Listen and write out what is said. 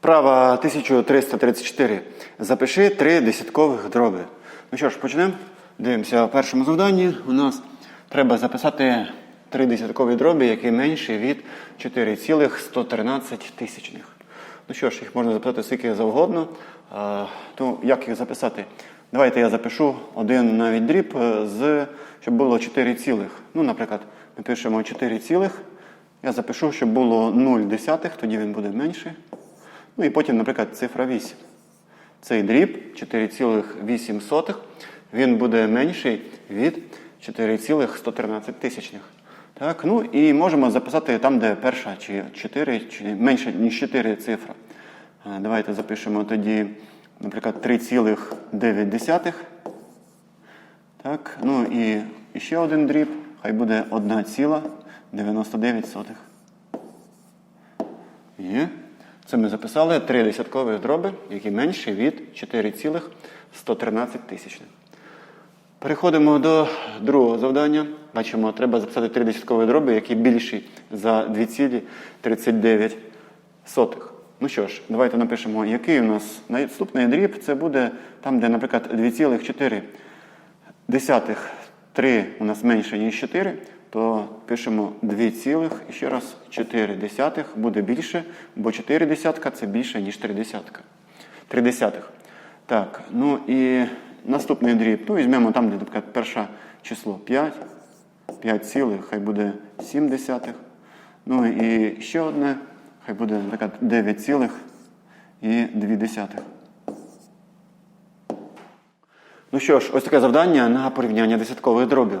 Вправа 1334. Запиши три десяткових дроби. Ну що ж, почнемо. Дивимося в першому завданні. У нас треба записати три десяткові дроби, які менші від 4,113 тисячних. Ну що ж, їх можна записати скільки завгодно. То як їх записати? Давайте я запишу один навіть дріб, е, з, щоб було 4 цілих. Ну, наприклад, ми пишемо 4 цілих. Я запишу, щоб було 0 десятих, тоді він буде менший. Ну і потім, наприклад, цифра 8. Цей дріб 4,8, він буде менший від 4,113 тисячних. Так, ну і можемо записати там, де перша чи 4, чи менше, ніж 4 цифра. Давайте запишемо тоді, наприклад, 3,9. Так, ну і ще один дріб, хай буде 1,99. Є. Це ми записали три десяткові дроби, які менші від 4,113 тисячних. Переходимо до другого завдання. Бачимо, треба записати три десяткові дроби, які більші за 2,39. Ну що ж, давайте напишемо, який у нас наступний дріб. Це буде там, де, наприклад, 2,4 3 у нас менше, ніж 4, то пишемо 2 цілих і ще раз 4 десятих буде більше, бо 4 десятка це більше, ніж 3 десятка. 3 десятих. Так, ну і наступний дріб. Ну, візьмемо там, де, наприклад, перше число 5. 5 цілих, хай буде 7 десятих. Ну і ще одне, хай буде, наприклад, 9 цілих і 2 десятих. Ну що ж, ось таке завдання на порівняння десяткових дробів.